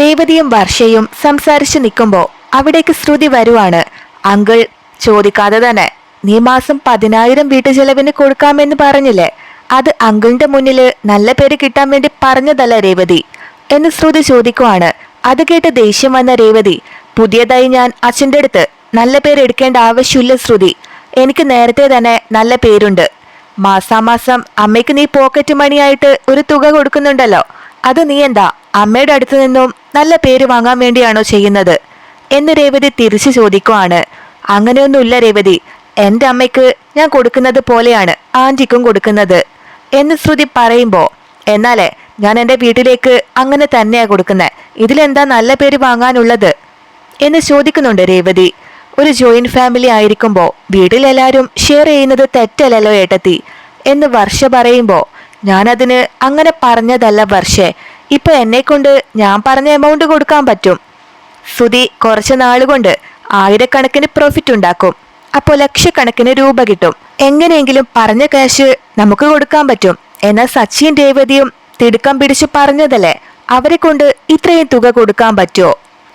രേവതിയും വർഷയും സംസാരിച്ചു നിൽക്കുമ്പോൾ അവിടേക്ക് ശ്രുതി വരുവാണ്. അങ്കിൾ ചോദിക്കാതെ തന്നെ നീ മാസം പതിനായിരം വീട്ടു ചെലവിന് കൊടുക്കാമെന്ന് പറഞ്ഞില്ലേ? അത് അങ്കിളിന്റെ മുന്നിൽ നല്ല പേര് കിട്ടാൻ വേണ്ടി പറഞ്ഞതല്ല രേവതി? എന്ന് ശ്രുതി ചോദിക്കുവാണ്. അത് കേട്ട് ദേഷ്യം വന്ന രേവതി പുതിയതായി ഞാൻ അച്ഛന്റെ അടുത്ത് നല്ല പേര് എടുക്കേണ്ട ആവശ്യമില്ല ശ്രുതി. എനിക്ക് നേരത്തെ തന്നെ നല്ല പേരുണ്ട്. മാസാമാസം അമ്മയ്ക്ക് നീ പോക്കറ്റ് മണിയായിട്ട് ഒരു തുക കൊടുക്കുന്നുണ്ടല്ലോ. അത് നീ എന്താ അമ്മയുടെ അടുത്തു നിന്നും നല്ല പേര് വാങ്ങാൻ വേണ്ടിയാണോ ചെയ്യുന്നത്? എന്ന് രേവതി തിരിച്ചു ചോദിക്കുവാണ്. അങ്ങനെയൊന്നുമില്ല രേവതി. എന്റെ അമ്മയ്ക്ക് ഞാൻ കൊടുക്കുന്നത് പോലെയാണ് ആന്റിക്കും കൊടുക്കുന്നത്. എന്ന് ശ്രുതി പറയുമ്പോ എന്നാലേ ഞാൻ എന്റെ വീട്ടിലേക്ക് അങ്ങനെ തന്നെയാ കൊടുക്കുന്നത് ഇതിലെന്താ നല്ല പേര് വാങ്ങാനുള്ളത്? എന്ന് ചോദിക്കുന്നുണ്ട് രേവതി. ഒരു ജോയിന്റ് ഫാമിലി ആയിരിക്കുമ്പോൾ വീട്ടിലെല്ലാവരും ഷെയർ ചെയ്യുന്നത് തെറ്റല്ലല്ലോ ഏട്ടത്തി. എന്ന് വർഷ പറയുമ്പോൾ ഞാനതിന് അങ്ങനെ പറഞ്ഞതല്ല വർഷേ. ഇപ്പൊ എന്നെ കൊണ്ട് ഞാൻ പറഞ്ഞ എമൗണ്ട് കൊടുക്കാൻ പറ്റും. സുധി കുറച്ച് നാളുകൊണ്ട് ആയിരക്കണക്കിന് പ്രോഫിറ്റ് ഉണ്ടാക്കും. അപ്പോൾ ലക്ഷക്കണക്കിന് രൂപ കിട്ടും. എങ്ങനെയെങ്കിലും പറഞ്ഞ ക്യാഷ് നമുക്ക് കൊടുക്കാൻ പറ്റും. എന്നാൽ സച്ചിൻ രേവതിയും തിടുക്കം പിടിച്ചു പറഞ്ഞതല്ലേ? അവരെ കൊണ്ട് ഇത്രയും തുക കൊടുക്കാൻ പറ്റുമോ?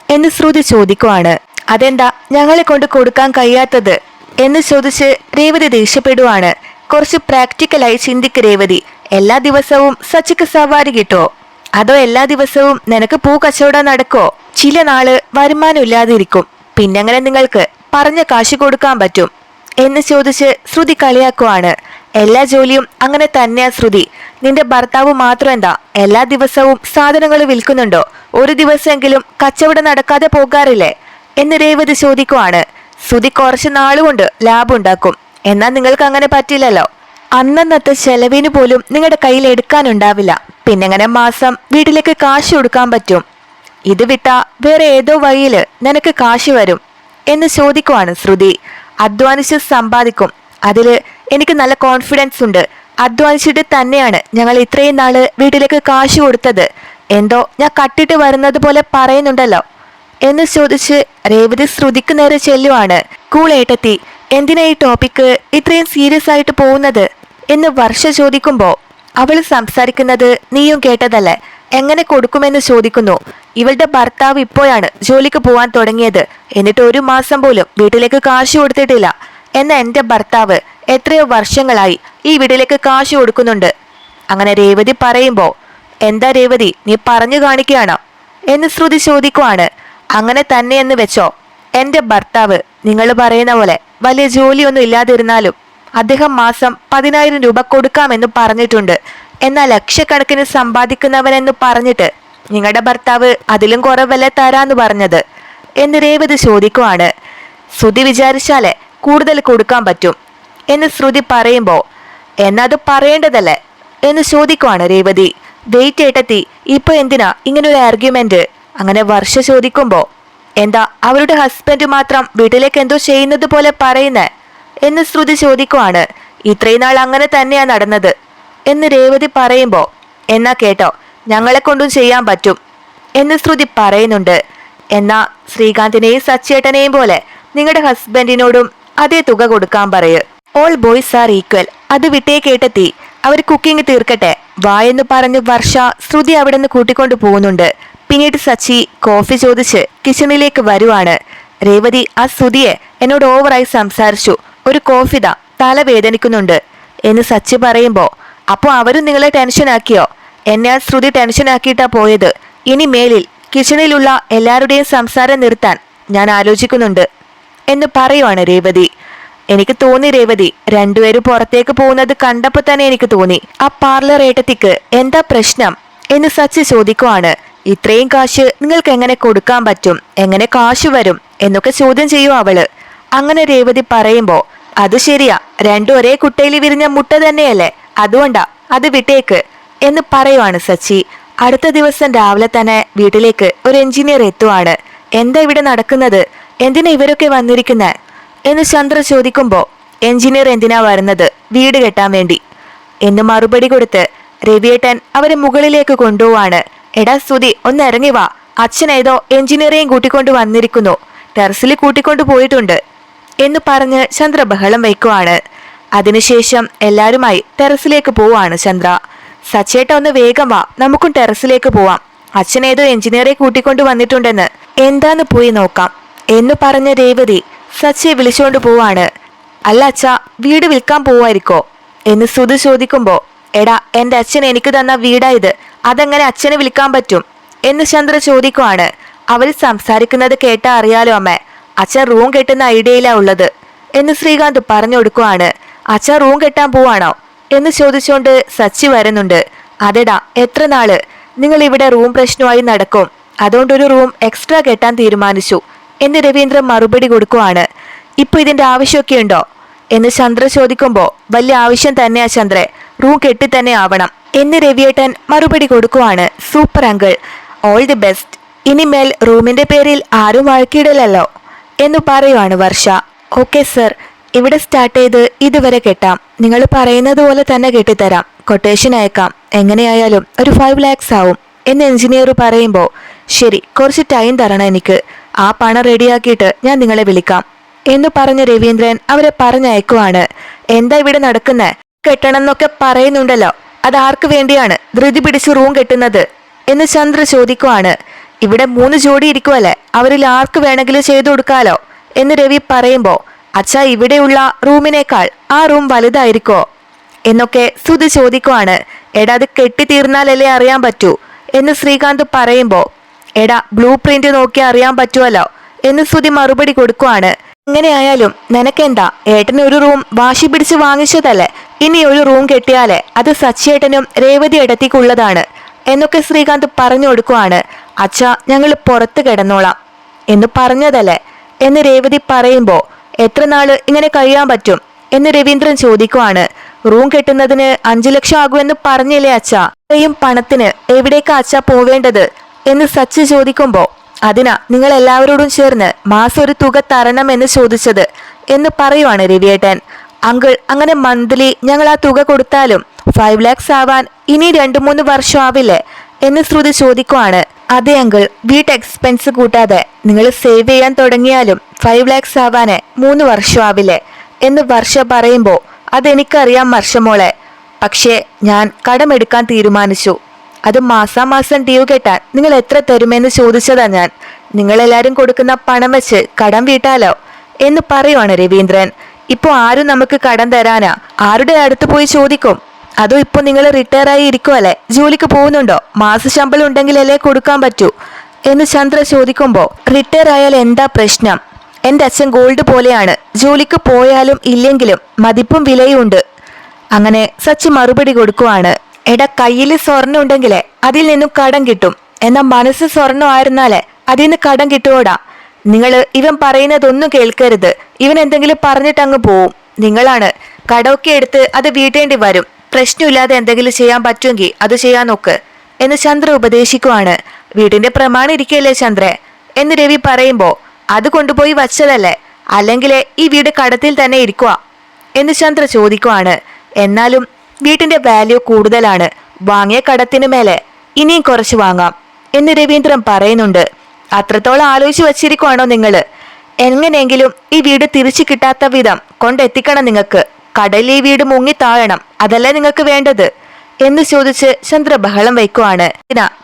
എന്ന് ശ്രുതി ചോദിക്കുവാണ്. അതെന്താ ഞങ്ങളെ കൊണ്ട് കൊടുക്കാൻ കഴിയാത്തത്? എന്ന് ചോദിച്ച് രേവതി ദേഷ്യപ്പെടുവാണ്. കുറച്ച് പ്രാക്ടിക്കലായി ചിന്തിക്ക് രേവതി. എല്ലാ ദിവസവും സച്ചിക്ക് സവാരി കിട്ടോ? അതോ എല്ലാ ദിവസവും നിനക്ക് പൂ കച്ചവടം നടക്കോ? ചില നാൾ വരുമാനമില്ലാതിരിക്കും പിന്നെങ്ങനെ നിങ്ങൾക്ക് പറഞ്ഞ കാശ് കൊടുക്കാൻ പറ്റും? എന്ന് ചോദിച്ച് ശ്രുതി കളിയാക്കുവാണ്. എല്ലാ ജോലിയും അങ്ങനെ തന്നെയാ ശ്രുതി. നിന്റെ ഭർത്താവ് മാത്രം എന്താ എല്ലാ ദിവസവും സാധനങ്ങൾ വിൽക്കുന്നുണ്ടോ? ഒരു ദിവസമെങ്കിലും കച്ചവടം നടക്കാതെ പോകാറില്ലേ? എന്ന് രേവതി ചോദിക്കുവാണ്. ശ്രുതി കുറച്ച് നാളുകൊണ്ട് ലാഭം ഉണ്ടാക്കും. എന്നാൽ നിങ്ങൾക്ക് അങ്ങനെ പറ്റില്ലല്ലോ. അന്നന്നത്തെ ചെലവിന് പോലും നിങ്ങളുടെ കയ്യിൽ എടുക്കാനുണ്ടാവില്ല. പിന്നെങ്ങനെ മാസം വീട്ടിലേക്ക് കാശ് കൊടുക്കാൻ പറ്റും. ഇത് വിട്ട വേറെ ഏതോ വഴിയിൽ നിനക്ക് കാശ് വരും എന്ന് ചോദിക്കുവാണ് ശ്രുതി. അധ്വാനിച്ച് സമ്പാദിക്കും. അതിൽ എനിക്ക് നല്ല കോൺഫിഡൻസ് ഉണ്ട്. അധ്വാനിച്ചിട്ട് തന്നെയാണ് ഞങ്ങൾ ഇത്രയും നാൾ വീട്ടിലേക്ക് കാശ് കൊടുത്തത്. എന്തോ ഞാൻ കട്ടിട്ട് വരുന്നത് പോലെ പറയുന്നുണ്ടല്ലോ എന്ന് ചോദിച്ച് രേവതി ശ്രുതിക്ക് നേരെ ചെല്ലുവാണ്. കൂളേട്ടെത്തി എന്തിനാ ഈ ടോപ്പിക്ക് ഇത്രയും സീരിയസ് ആയിട്ട് പോകുന്നത്? എന്ന് വർഷ ചോദിക്കുമ്പോൾ അവൾ സംസാരിക്കുന്നത് നീയും കേട്ടതല്ലേ? എങ്ങനെ കൊടുക്കുമെന്ന് ചോദിക്കുന്നു. ഇവളുടെ ഭർത്താവ് ഇപ്പോഴാണ് ജോലിക്ക് പോവാൻ തുടങ്ങിയത്. എന്നിട്ട് ഒരു മാസം പോലും വീട്ടിലേക്ക് കാശ് കൊടുത്തിട്ടില്ല. എന്ന എന്റെ ഭർത്താവ് എത്രയോ വർഷങ്ങളായി ഈ വീട്ടിലേക്ക് കാശ് കൊടുക്കുന്നുണ്ട്. അങ്ങനെ രേവതി പറയുമ്പോൾ എന്താ രേവതി നീ പറഞ്ഞു കാണിക്കുകയാണോ? എന്ന് ശ്രുതി ചോദിക്കുവാണ്. അങ്ങനെ തന്നെയെന്ന് വെച്ചോ. എന്റെ ഭർത്താവ് നിങ്ങൾ പറയുന്ന പോലെ വലിയ ജോലിയൊന്നും ഇല്ലാതിരുന്നാലും അദ്ദേഹം മാസം പതിനായിരം രൂപ കൊടുക്കാമെന്ന് പറഞ്ഞിട്ടുണ്ട്. എന്നാൽ ലക്ഷക്കണക്കിന് സമ്പാദിക്കുന്നവനെന്ന് പറഞ്ഞിട്ട് നിങ്ങളുടെ ഭർത്താവ് അതിലും കുറവല്ലേ തരാന്ന് പറഞ്ഞത്? എന്ന് രേവതി ചോദിക്കുവാണ്. ശ്രുതി വിചാരിച്ചാലേ കൂടുതൽ കൊടുക്കാൻ പറ്റും. എന്ന് ശ്രുതി പറയുമ്പോ എന്നത് പറയേണ്ടതല്ലേ? എന്ന് ചോദിക്കുവാണ് രേവതി. വെയിറ്റ് ഏട്ടത്തി ഇപ്പൊ എന്തിനാ ഇങ്ങനെ ഒരു ആർഗ്യുമെന്റ് അങ്ങനെ വർഷ ചോദിക്കുമ്പോ എന്താ അവരുടെ ഹസ്ബൻഡ് മാത്രം വീട്ടിലേക്ക് എന്തോ ചെയ്യുന്നത് പോലെ പറയുന്നേ? എന്ന് ശ്രുതി ചോദിക്കുവാണ്. ഇത്രയും നാൾ അങ്ങനെ തന്നെയാ നടന്നത്. എന്ന് രേവതി പറയുമ്പോ എന്നാ കേട്ടോ ഞങ്ങളെ കൊണ്ടും ചെയ്യാൻ പറ്റും. എന്ന് ശ്രുതി പറയുന്നുണ്ട്. എന്നാ ശ്രീകാന്തിനെയും സച്ചേട്ടനെയും പോലെ നിങ്ങളുടെ ഹസ്ബൻഡിനോടും അതേ തുക കൊടുക്കാൻ പറയ്. ഓൾ ബോയ്സ് ആർ ഈക്വൽ അത് വിട്ടേ കേട്ടെത്തി. അവർ കുക്കിംഗ് തീർക്കട്ടെ. വാ എന്ന് പറഞ്ഞ് വർഷ ശ്രുതി അവിടെ നിന്ന് കൂട്ടിക്കൊണ്ടു പോകുന്നുണ്ട്. പിന്നീട് സച്ചി കോഫി ചോദിച്ച് കിച്ചണിലേക്ക് വരുവാണ്. രേവതി ആ ശ്രുതിയെ എന്നോട് ഓവറായി സംസാരിച്ചു. ഒരു കോഫിത തല വേദനിക്കുന്നുണ്ട് എന്ന് സച്ചി പറയുമ്പോൾ അപ്പോൾ അവരും നിങ്ങളെ ടെൻഷനാക്കിയോ? എന്നെ ആ ശ്രുതി ടെൻഷനാക്കിയിട്ടാ പോയത്. ഇനി മേലിൽ കിച്ചണിലുള്ള എല്ലാവരുടെയും സംസാരം നിർത്താൻ ഞാൻ ആലോചിക്കുന്നുണ്ട് എന്ന് പറയുവാണ് രേവതി. എനിക്ക് തോന്നി രേവതി രണ്ടുപേരും പുറത്തേക്ക് പോകുന്നത് കണ്ടപ്പോൾ തന്നെ എനിക്ക് തോന്നി. ആ പാർലർ ഏട്ടത്തിക്ക് എന്താ പ്രശ്നം? എന്ന് സച്ചി ചോദിക്കുവാണ്. ഇത്രയും കാശ് നിങ്ങൾക്ക് എങ്ങനെ കൊടുക്കാൻ പറ്റും? എങ്ങനെ കാശ് വരും? എന്നൊക്കെ ചോദ്യം ചെയ്യും അവൾ. അങ്ങനെ രേവതി പറയുമ്പോ അത് ശരിയാ. രണ്ടും ഒരേ കുട്ടയിൽ വിരിഞ്ഞ മുട്ട തന്നെയല്ലേ? അതുകൊണ്ടാ. അത് വിട്ടേക്ക്. എന്ന് പറയുവാണ് സച്ചി. അടുത്ത ദിവസം രാവിലെ തന്നെ വീട്ടിലേക്ക് ഒരു എഞ്ചിനീയർ എത്തുവാണ്. എന്താ ഇവിടെ നടക്കുന്നത്? എന്തിനാ ഇവരൊക്കെ വന്നിരിക്കുന്നത് എന്ന് ചന്ദ്ര ചോദിക്കുമ്പോ എഞ്ചിനീയർ എന്തിനാ വരുന്നത്? വീട് കെട്ടാൻ വേണ്ടി. എന്ന് മറുപടി കൊടുത്ത് രവിയേട്ടൻ അവരെ മുകളിലേക്ക് കൊണ്ടുപോവാണ്. എടാ സ്തുതി ഒന്ന് ഇറങ്ങി വാ. അച്ഛൻ ഏതോ എഞ്ചിനീയറെയും കൂട്ടിക്കൊണ്ട് വന്നിരിക്കുന്നു. ടെറസിൽ കൂട്ടിക്കൊണ്ട് പോയിട്ടുണ്ട്. എന്ന് പറഞ്ഞ് ചന്ദ്ര ബഹളം വയ്ക്കുവാണ്. അതിനുശേഷം എല്ലാവരുമായി ടെറസിലേക്ക് പോവാണ് ചന്ദ്ര. സച്ചേട്ട ഒന്ന് വേഗം വാ നമുക്കും ടെറസിലേക്ക് പോവാം. അച്ഛൻ ഏതോ എഞ്ചിനീയറെ കൂട്ടിക്കൊണ്ട് വന്നിട്ടുണ്ടെന്ന്. എന്താന്ന് പോയി നോക്കാം. എന്ന് പറഞ്ഞ രേവതി സച്ചയെ വിളിച്ചുകൊണ്ട് പോവാണ്. അല്ല അച്ഛ വീട് വിൽക്കാൻ പോവായിരിക്കോ? എന്ന് സുധു ചോദിക്കുമ്പോ എടാ എന്റെ അച്ഛൻ എനിക്ക് തന്ന വീടാ ഇത്. അതെങ്ങനെ അച്ഛനെ വിൽക്കാൻ പറ്റും? എന്ന് ചന്ദ്ര ചോദിക്കുവാണ്. അവർ സംസാരിക്കുന്നത് കേട്ടാ അറിയാലോ അമ്മ. അച്ഛൻ റൂം കെട്ടുന്ന ഐഡിയയിലാ ഉള്ളത് എന്ന് ശ്രീകാന്ത് പറഞ്ഞു കൊടുക്കുവാണ്. അച്ഛൻ റൂം കെട്ടാൻ പോവാണോ? എന്ന് ചോദിച്ചുകൊണ്ട് സച്ചി വരുന്നുണ്ട്. അതെടാ എത്ര നാൾ? നിങ്ങൾ ഇവിടെ റൂം പ്രശ്നമായി നടക്കും. അതുകൊണ്ടൊരു റൂം എക്സ്ട്രാ കെട്ടാൻ തീരുമാനിച്ചു എന്ന് രവീന്ദ്രൻ മറുപടി കൊടുക്കുവാണ്. ഇപ്പൊ ഇതിന്റെ ആവശ്യമൊക്കെ ഉണ്ടോ? എന്ന് ചന്ദ്ര ചോദിക്കുമ്പോ വലിയ ആവശ്യം തന്നെയാ ചന്ദ്രെ. റൂം കെട്ടി തന്നെ ആവണം. എന്ന് രവിയേട്ടൻ മറുപടി കൊടുക്കുവാണ്. Super uncle. All the best. ഇനിമേൽ റൂമിന്റെ പേരിൽ ആരും വഴക്കിടലല്ലോ. എന്ന് പറയുവാണ് വർഷ. ഓക്കെ സർ ഇവിടെ സ്റ്റാർട്ട് ചെയ്ത് ഇതുവരെ കെട്ടാം. നിങ്ങൾ പറയുന്നത് പോലെ തന്നെ കെട്ടിത്തരാം. കൊട്ടേഷൻ അയക്കാം. എങ്ങനെയായാലും ഒരു ഫൈവ് ലാക്സ് ആവും. എന്ന് എഞ്ചിനീയർ പറയുമ്പോൾ ശരി കുറച്ച് ടൈം തരണം എനിക്ക്. ആ പണം റെഡിയാക്കിയിട്ട് ഞാൻ നിങ്ങളെ വിളിക്കാം. എന്ന് പറഞ്ഞ രവീന്ദ്രൻ അവരെ പറഞ്ഞയക്കുവാണ്. എന്താ ഇവിടെ നടക്കുന്നത് കെട്ടണം എന്നൊക്കെ പറയുന്നുണ്ടല്ലോ. അത് ആർക്ക് വേണ്ടിയാണ് ധൃതി പിടിച്ച് റൂം കെട്ടുന്നത്? എന്ന് ചന്ദ്ര ചോദിക്കുവാണ്. ഇവിടെ മൂന്ന് ജോഡി ഇരിക്കുമല്ലേ അവരിൽ ആർക്ക് വേണമെങ്കിലും ചെയ്തു കൊടുക്കാലോ? എന്ന് രവി പറയുമ്പോ അച്ഛ ഇവിടെയുള്ള റൂമിനേക്കാൾ ആ റൂം വലുതായിരിക്കോ? എന്നൊക്കെ സുധി ചോദിക്കുവാണ്. എടാ അത് കെട്ടിത്തീർന്നാലല്ലേ അറിയാൻ പറ്റൂ? എന്ന് ശ്രീകാന്ത് പറയുമ്പോ എടാ ബ്ലൂ പ്രിന്റ് നോക്കി അറിയാൻ പറ്റുമല്ലോ എന്ന് സുധി മറുപടി കൊടുക്കുവാണ്. എങ്ങനെയായാലും നിനക്കെന്താ? ഏട്ടന് ഒരു റൂം വാശി പിടിച്ച് വാങ്ങിച്ചതല്ലേ? ഇനി ഒരു റൂം കെട്ടിയാലേ അത് സച്ചേട്ടനും രേവതി ഇടത്തേക്കുള്ളതാണ് എന്നൊക്കെ ശ്രീകാന്ത് പറഞ്ഞു കൊടുക്കുവാണ്. അച്ഛ ഞങ്ങൾ പുറത്ത് കിടന്നോളാം എന്ന് പറഞ്ഞതല്ലേ? എന്ന് രേവതി പറയുമ്പോ എത്ര നാൾ ഇങ്ങനെ കഴിയാൻ പറ്റും? എന്ന് രവീന്ദ്രൻ ചോദിക്കുവാണ്. റൂം കെട്ടുന്നതിന് അഞ്ചു ലക്ഷം ആകുമെന്ന് പറഞ്ഞില്ലേ അച്ഛ? ഇത്രയും പണത്തിന് എവിടേക്കാ അച്ഛ പോവേണ്ടത്? എന്ന് സച്ച് ചോദിക്കുമ്പോ അതിനാ നിങ്ങൾ എല്ലാവരോടും ചേർന്ന് മാസം ഒരു തുക എന്ന് ചോദിച്ചത് എന്ന് പറയുവാണ് രവിയേട്ടൻ. അങ്കിൾ അങ്ങനെ മന്ത്ലി ഞങ്ങൾ ആ തുക കൊടുത്താലും ഫൈവ് ലാക്സ് ആവാൻ ഇനി രണ്ടു മൂന്ന് വർഷം ആവില്ലേ എന്ന് ശ്രുതി ചോദിക്കുവാണ്. അതെ അങ്കിൾ വീട്ട് എക്സ്പെൻസ് കൂട്ടാതെ നിങ്ങൾ സേവ് ചെയ്യാൻ തുടങ്ങിയാലും ഫൈവ് ലാക്സ് ആവാന് മൂന്ന് വർഷം ആവില്ലേ എന്ന് വർഷ പറയുമ്പോൾ അതെനിക്കറിയാം വർഷമോളെ. പക്ഷേ ഞാൻ കടമെടുക്കാൻ തീരുമാനിച്ചു. അത് മാസാമാസം ഡ്യൂ കെട്ടാൻ നിങ്ങൾ എത്ര തരുമെന്ന് ചോദിച്ചതാ ഞാൻ. നിങ്ങളെല്ലാരും കൊടുക്കുന്ന പണം വെച്ച് കടം വീട്ടാലോ എന്ന് പറയുവാണ് രവീന്ദ്രൻ. ഇപ്പൊ ആരും നമുക്ക് കടം തരാനാ. ആരുടെ അടുത്ത് പോയി ചോദിക്കും? അതോ ഇപ്പോൾ നിങ്ങൾ റിട്ടയർ ആയി ഇരിക്കുവല്ലേ ജോലിക്ക് പോകുന്നുണ്ടോ? മാസ ശമ്പളം ഉണ്ടെങ്കിലല്ലേ കൊടുക്കാൻ പറ്റൂ? എന്ന് ചന്ദ്ര ചോദിക്കുമ്പോൾ റിട്ടയർ ആയാൽ എന്താ പ്രശ്നം? എന്റെ അച്ഛൻ ഗോൾഡ് പോലെയാണ്. ജോലിക്ക് പോയാലും ഇല്ലെങ്കിലും മതിപ്പും വിലയും ഉണ്ട്. അങ്ങനെ സച്ചി മറുപടി കൊടുക്കുവാണ് എടാ കയ്യിൽ സ്വർണം ഉണ്ടെങ്കിലേ അതിൽ നിന്നും കടം കിട്ടും. എന്നാൽ മനസ്സ് സ്വർണം ആയിരുന്നാലേ അതിൽ നിന്ന് കടം കിട്ടുവോടാ? നിങ്ങൾ ഇവൻ പറയുന്നതൊന്നും കേൾക്കരുത്. ഇവൻ എന്തെങ്കിലും പറഞ്ഞിട്ട് അങ്ങ് പോവും. നിങ്ങളാണ്. കടമൊക്കെ എടുത്ത് അത് വീട്ടേണ്ടി വരും. പ്രശ്നമില്ലാതെ എന്തെങ്കിലും ചെയ്യാൻ പറ്റുമെങ്കിൽ അത് ചെയ്യാൻ നോക്ക് എന്ന് ചന്ദ്ര ഉപദേശിക്കുവാണ്. വീടിന്റെ പ്രമാണം ഇരിക്കല്ലേ ചന്ദ്ര? എന്ന് രവി പറയുമ്പോ അത് കൊണ്ടുപോയി വച്ചതല്ലേ? അല്ലെങ്കിൽ ഈ വീട് കടത്തിൽ തന്നെ ഇരിക്കുക എന്ന് ചന്ദ്ര ചോദിക്കുവാണ്. എന്നാലും വീട്ടിന്റെ വാല്യൂ കൂടുതലാണ്. വാങ്ങിയ കടത്തിന് മേലെ ഇനിയും കുറച്ച് വാങ്ങാം എന്ന് രവീന്ദ്രൻ പറയുന്നുണ്ട്. അത്രത്തോളം ആലോചിച്ച് വച്ചിരിക്കുവാണോ നിങ്ങൾ എങ്ങനെയെങ്കിലും ഈ വീട് തിരിച്ചു കിട്ടാത്ത വിധം കൊണ്ടെത്തിക്കണം നിങ്ങൾക്ക്. കടലിൽ ഈ വീട് മുങ്ങി താഴണം. അതല്ലേ നിങ്ങൾക്ക് വേണ്ടത്? എന്ന് ചോദിച്ച് ചന്ദ്ര ബഹളം വയ്ക്കുവാണ്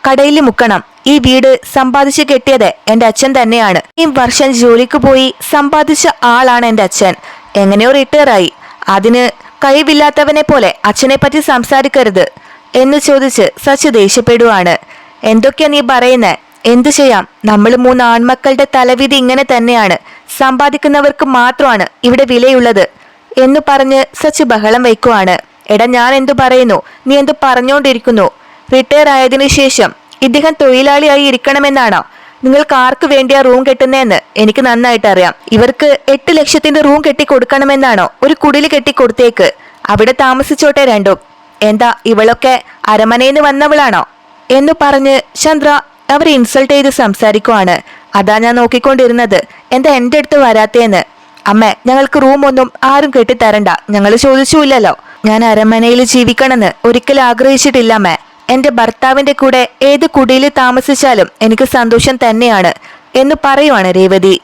കടയിൽ മുക്കണം. ഈ വീട് സമ്പാദിച്ച് കെട്ടിയത് എന്റെ അച്ഛൻ തന്നെയാണ്. ഈ വർഷം ജോലിക്ക് പോയി സമ്പാദിച്ച ആളാണ് എന്റെ അച്ഛൻ. എങ്ങനെയോ റിട്ടയറായി. അതിന് കഴിവില്ലാത്തവനെ പോലെ അച്ഛനെ പറ്റി സംസാരിക്കരുത് എന്ന് ചോദിച്ച് സച്ച് ദേഷ്യപ്പെടുവാണ്. എന്തൊക്കെയാ നീ പറയുന്നേ? എന്തു ചെയ്യാം? നമ്മൾ മൂന്ന് ആൺമക്കളുടെ തലവിധി ഇങ്ങനെ തന്നെയാണ്. സമ്പാദിക്കുന്നവർക്ക് മാത്രമാണ് ഇവിടെ വിലയുള്ളത് എന്ന് പറഞ്ഞ് സച്ച് ബഹളം വയ്ക്കുവാണ്. എടാ ഞാൻ എന്തു പറയുന്നു? നീ എന്തു പറഞ്ഞുകൊണ്ടിരിക്കുന്നു റിട്ടയർ ആയതിനു ശേഷം ഇദ്ദേഹം തൊഴിലാളിയായി ഇരിക്കണമെന്നാണോ? നിങ്ങൾക്ക് ആർക്ക് വേണ്ടിയാ റൂം കെട്ടുന്നതെന്ന് എനിക്ക് നന്നായിട്ട് അറിയാം. ഇവർക്ക് എട്ട് ലക്ഷത്തിന്റെ റൂം കെട്ടി കൊടുക്കണമെന്നാണോ ഒരു കുടിൽ കെട്ടി കൊടുത്തേക്ക് അവിടെ താമസിച്ചോട്ടെ രണ്ടും. എന്താ ഇവളൊക്കെ അരമനയിൽ നിന്ന് വന്നവളാണോ? എന്ന് പറഞ്ഞ് ചന്ദ്ര അവരെ ഇൻസൾട്ട് ചെയ്ത് സംസാരിക്കുവാണ്. അതാ ഞാൻ നോക്കിക്കൊണ്ടിരുന്നത്. എന്താ എന്റെ അടുത്ത് വരാത്തേന്ന്? അമ്മ ഞങ്ങൾക്ക് റൂമൊന്നും ആരും കെട്ടിത്തരണ്ട. ഞങ്ങൾ ചോദിച്ചുമില്ലല്ലോ. ഞാൻ അരമനയിൽ ജീവിക്കണമെന്ന് ഒരിക്കലും ആഗ്രഹിച്ചിട്ടില്ല അമ്മ. എന്റെ ഭർത്താവിന്റെ കൂടെ ഏത് കുടിയിൽ താമസിച്ചാലും എനിക്ക് സന്തോഷം തന്നെയാണ് എന്ന് പറയുവാണ് Revathi.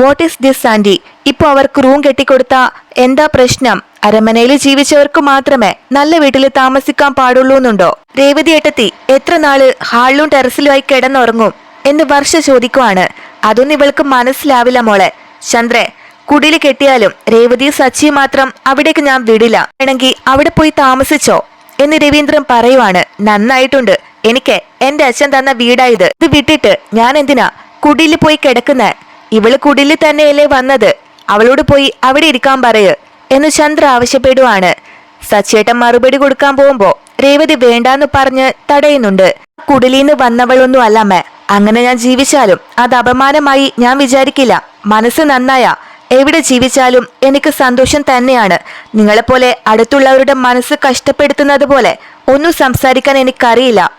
What is this aunty? ഇപ്പൊ അവർക്ക് റൂം കെട്ടിക്കൊടുത്ത എന്താ പ്രശ്നം? അരമനയിൽ ജീവിച്ചവർക്ക് മാത്രമേ നല്ല വീട്ടിൽ താമസിക്കാൻ പാടുള്ളൂ എന്നുണ്ടോ? രേവതി ഏട്ടത്തി എത്ര നാൾ ഹാളിലും ടെറസിലുമായി കിടന്നുറങ്ങും എന്ന് വർഷ ചോദിക്കുവാണ്. അതൊന്നും ഇവൾക്ക് മനസ്സിലാവില്ല മോളെ. ചന്ദ്രേ കുടിയിൽ കെട്ടിയാലും രേവതി സച്ചി മാത്രം അവിടേക്ക് ഞാൻ വിടില്ല. വേണമെങ്കിൽ അവിടെ പോയി താമസിച്ചോ എന്ന് രവീന്ദ്രൻ പറയുവാണ്. നന്നായിട്ടുണ്ട്. എനിക്ക് എന്റെ അച്ഛൻ തന്ന വീടായത് ഇത്. വിട്ടിട്ട് ഞാൻ എന്തിനാ കുടിൽ പോയി കിടക്കുന്നേ? ഇവൾ കുടിലിൽ തന്നെയല്ലേ വന്നത്? അവളോട് പോയി അവിടെ ഇരിക്കാൻ പറയ്. എന്ന് ചന്ദ്ര ആവശ്യപ്പെടുവാണ്. സച്ചേട്ടൻ മറുപടി കൊടുക്കാൻ പോകുമ്പോ രേവതി വേണ്ടാന്ന് പറഞ്ഞ് തടയുന്നുണ്ട്. കുടിലീന്ന് വന്നവളൊന്നും അല്ലമ്മേ അങ്ങനെ ഞാൻ ജീവിച്ചാലും അത് അപമാനമായി ഞാൻ വിചാരിക്കില്ല. മനസ്സ് നന്നായ. എവിടെ ജീവിച്ചാലും എനിക്ക് സന്തോഷം തന്നെയാണ്. നിങ്ങളെപ്പോലെ അടുത്തുള്ളവരുടെ മനസ്സ് കഷ്ടപ്പെടുത്തുന്നത് പോലെ ഒന്നും സംസാരിക്കാൻ എനിക്കറിയില്ല.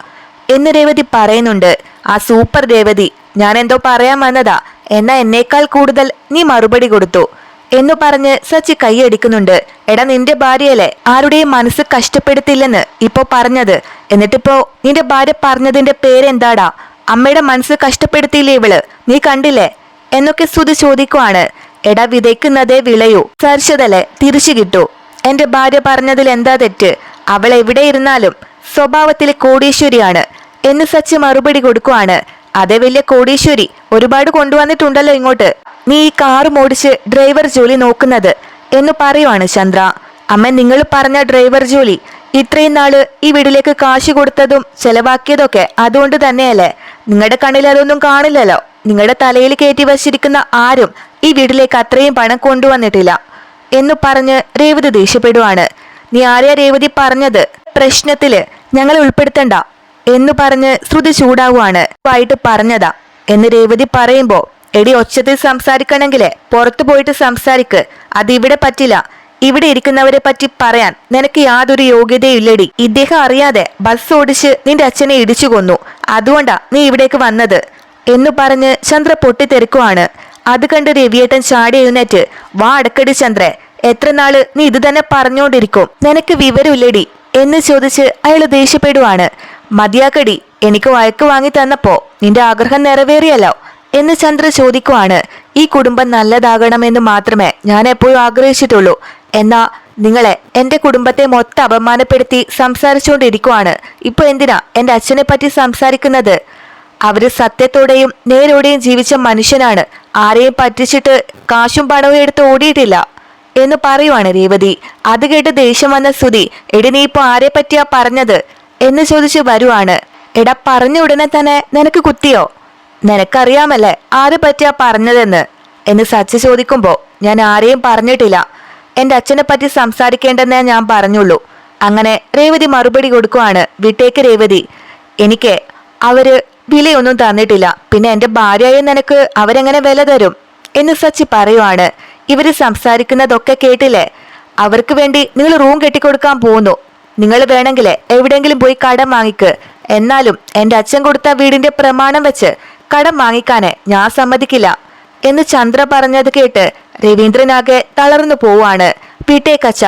എന്ന് രേവതി പറയുന്നുണ്ട്. ആ സൂപ്പർ രേവതി ഞാൻ എന്തോ പറയാൻ വന്നതാ. എന്നാ എന്നേക്കാൾ കൂടുതൽ നീ മറുപടി കൊടുത്തു. എന്നു പറഞ്ഞ് സച്ചി കൈയടിക്കുന്നുണ്ട്. എടാ നിന്റെ ഭാര്യയല്ലേ? ആരുടെയും മനസ്സ് കഷ്ടപ്പെടുത്തില്ലെന്ന് ഇപ്പോ പറഞ്ഞത്. എന്നിട്ടിപ്പോ നിന്റെ ഭാര്യ പറഞ്ഞതിന്റെ പേരെന്താടാ? അമ്മയുടെ മനസ്സ് കഷ്ടപ്പെടുത്തിയില്ലേ ഇവൾ? നീ കണ്ടില്ലേ? എന്നൊക്കെ സ്തുതി ചോദിക്കുവാണ്. എടാ വിതയ്ക്കുന്നതേ വിളയൂ. സരിച്ചതല്ലേ തിരിച്ചു കിട്ടൂ. എന്റെ ഭാര്യ പറഞ്ഞതിൽ എന്താ തെറ്റ്? അവൾ എവിടെ ഇരുന്നാലും സ്വഭാവത്തിൽ കോടീശ്വരിയാണ് എന്ന് സച്ചി മറുപടി കൊടുക്കുവാണ്. അതേ വലിയ കോടീശ്വരി. ഒരുപാട് കൊണ്ടുവന്നിട്ടുണ്ടല്ലോ ഇങ്ങോട്ട്. നീ ഈ കാറ് ഓടിച്ച് ഡ്രൈവർ ജോലി നോക്കുന്നത് എന്ന് പറയുവാണ് ചന്ദ്ര. അമ്മ നിങ്ങൾ പറഞ്ഞ ഡ്രൈവർ ജോലി ഇത്രയും നാൾ ഈ വീടിലേക്ക് കാശ് കൊടുത്തതും ചെലവാക്കിയതൊക്കെ അതുകൊണ്ട് തന്നെയല്ലേ? നിങ്ങളുടെ കണ്ണിൽ അതൊന്നും കാണില്ലല്ലോ. നിങ്ങളുടെ തലയിൽ കയറ്റി വച്ചിരിക്കുന്ന ആരും ഈ വീട്ടിലേക്ക് അത്രയും പണം കൊണ്ടുവന്നിട്ടില്ല എന്ന് പറഞ്ഞ് രേവതി ദേഷ്യപ്പെടുവാണ്. നീ ആരെയാ രേവതി പറഞ്ഞത്? പ്രശ്നത്തിൽ ഞങ്ങൾ ഉൾപ്പെടുത്തണ്ട എന്ന് പറഞ്ഞ് ശ്രുതി ചൂടാവുകയാണ് ആയിട്ട് പറഞ്ഞതാ എന്ന് രേവതി പറയുമ്പോ എടി ഒച്ചത്തിൽ സംസാരിക്കണമെങ്കിൽ പുറത്തു പോയിട്ട് സംസാരിക്ക്. അത് പറ്റില്ല. ഇവിടെ ഇരിക്കുന്നവരെ പറ്റി പറയാൻ നിനക്ക് യാതൊരു യോഗ്യതയില്ലടി ഇദ്ദേഹം അറിയാതെ ബസ് ഓടിച്ച് നിന്റെ അച്ഛനെ ഇടിച്ചു കൊന്നു. അതുകൊണ്ടാ നീ ഇവിടേക്ക് വന്നത്. എന്ന് പറഞ്ഞ് ചന്ദ്ര പൊട്ടിത്തെറിക്കുവാണ്. അത് കണ്ട് രവിയേട്ടൻ ചാടി എഴുന്നേറ്റ് വാ അടക്കടി ചന്ദ്രേ എത്ര നാൾ നീ ഇത് തന്നെ പറഞ്ഞുകൊണ്ടിരിക്കും നിനക്ക് വിവരമില്ലടി എന്ന് ചോദിച്ച് അയാൾ ദേഷ്യപ്പെടുവാണ്. മതിയാക്കടി എനിക്ക് വഴക്ക് വാങ്ങി തന്നപ്പോ നിന്റെ ആഗ്രഹം നിറവേറിയല്ലോ. എന്ന് ചന്ദ്ര ചോദിക്കുവാണ്. ഈ കുടുംബം നല്ലതാകണമെന്ന് മാത്രമേ ഞാൻ എപ്പോഴും ആഗ്രഹിച്ചിട്ടുള്ളൂ. എന്നാ നിങ്ങളെ എന്റെ കുടുംബത്തെ മൊത്തം അപമാനപ്പെടുത്തി സംസാരിച്ചുകൊണ്ടിരിക്കുവാണ്. ഇപ്പൊ എന്തിനാ എന്റെ അച്ഛനെ പറ്റി സംസാരിക്കുന്നത്? അവർ സത്യത്തോടെയും നേരോടെയും ജീവിച്ച മനുഷ്യനാണ്. ആരെയും പറ്റിച്ചിട്ട് കാശും പണവും എടുത്ത് ഓടിയിട്ടില്ല. എന്ന് പറയുവാണ് രേവതി. അത് കേട്ട് ദേഷ്യം വന്ന സ്തുതി എടി നീ ഇപ്പൊ ആരെ പറ്റിയാ പറഞ്ഞത്? എന്ന് ചോദിച്ച് വരുവാണ്. എടാ പറഞ്ഞ ഉടനെ തന്നെ നിനക്ക് കുത്തിയോ? നിനക്കറിയാമല്ലേ ആരെ പറ്റിയാ പറഞ്ഞതെന്ന്? എന്ന് സച്ചി ചോദിക്കുമ്പോ ഞാൻ ആരെയും പറഞ്ഞിട്ടില്ല. എന്റെ അച്ഛനെ പറ്റി സംസാരിക്കേണ്ടെന്നേ ഞാൻ പറഞ്ഞുള്ളൂ. അങ്ങനെ രേവതി മറുപടി കൊടുക്കുവാണ് വിട്ടേക്ക് രേവതി. എനിക്ക് അവർ വിലയൊന്നും തന്നിട്ടില്ല. പിന്നെ എന്റെ ഭാര്യയെ നിനക്ക് അവരെങ്ങനെ വില തരും? എന്ന് സച്ചി പറയുവാണ്. ഇവർ സംസാരിക്കുന്നതൊക്കെ കേട്ടില്ലേ? അവർക്ക് വേണ്ടി നിങ്ങൾ റൂം കെട്ടിക്കൊടുക്കാൻ പോകുന്നു. നിങ്ങൾ വേണമെങ്കിൽ എവിടെയെങ്കിലും പോയി കടം വാങ്ങിക്ക്. എന്നാലും എന്റെ അച്ഛൻ കൊടുത്ത വീടിന്റെ പ്രമാണം വെച്ച് കടം വാങ്ങിക്കാന് ഞാൻ സമ്മതിക്കില്ല എന്ന് ചന്ദ്ര പറഞ്ഞത് കേട്ട് രവീന്ദ്രനാകെ തളർന്നു പോവാണ് വീട്ടേക്കച്ച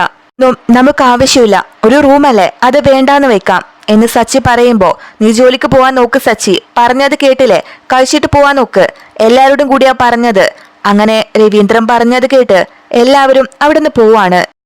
നമുക്ക് ആവശ്യമില്ല. ഒരു റൂമല്ലേ അത് വേണ്ടാന്ന് വെക്കാം എന്ന് സച്ചി പറയുമ്പോ നീ ജോലിക്ക് പോവാൻ നോക്ക് സച്ചി. പറഞ്ഞത് കേട്ടില്ലേ? കഴിച്ചിട്ട് പോവാൻ നോക്ക്. എല്ലാവരോടും കൂടിയാ പറഞ്ഞത്. അങ്ങനെ രവീന്ദ്രൻ പറഞ്ഞത് കേട്ട് എല്ലാവരും അവിടുന്ന് പോവാണ്